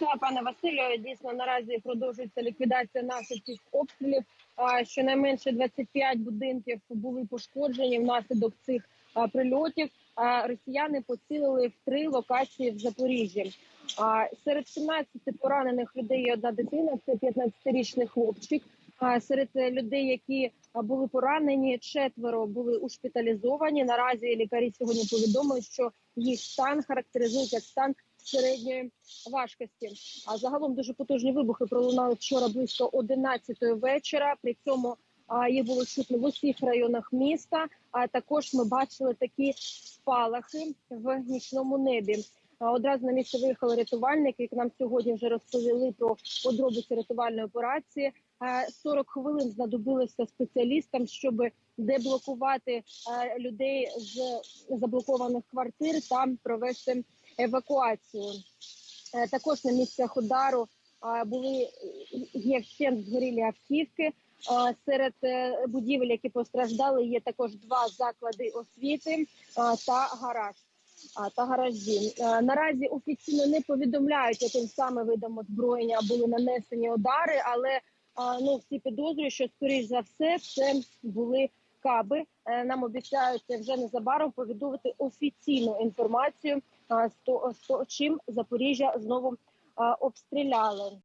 Так, пане Василю, дійсно наразі продовжується ліквідація наслідків обстрілів. Щонайменше 25 будинків були пошкоджені внаслідок цих прильотів. Росіяни поцілили в три локації в Запоріжжі. Серед 17 поранених людей є одна дитина. Це 15-річний хлопчик. Серед е, людей, які були поранені, четверо були ушпиталізовані. Наразі лікарі сьогодні повідомили, що їх стан характеризують як стан середньої важкості. А загалом дуже потужні вибухи пролунали вчора близько 11-ї вечора. При цьому їх було чутно в усіх районах міста. А також ми бачили такі спалахи в нічному небі. Одразу на місце виїхали рятувальники, які нам сьогодні вже розповіли про подробиці рятувальної операції. А, 40 хвилин знадобилося спеціалістам, щоб деблокувати людей з заблокованих квартир та провести евакуацію. Е, Також на місцях удару були є вщент згорілі автівки. Серед е, будівель, які постраждали, є також два заклади освіти та гараж. Та гаражі Е, наразі офіційно не повідомляють, яким саме видом озброєння були нанесені удари, але ну всі підозрюють, що скоріш за все це були каби. Е, Нам обіцяють вже незабаром повідомити офіційну інформацію з то- чим Запоріжжя знову обстріляли.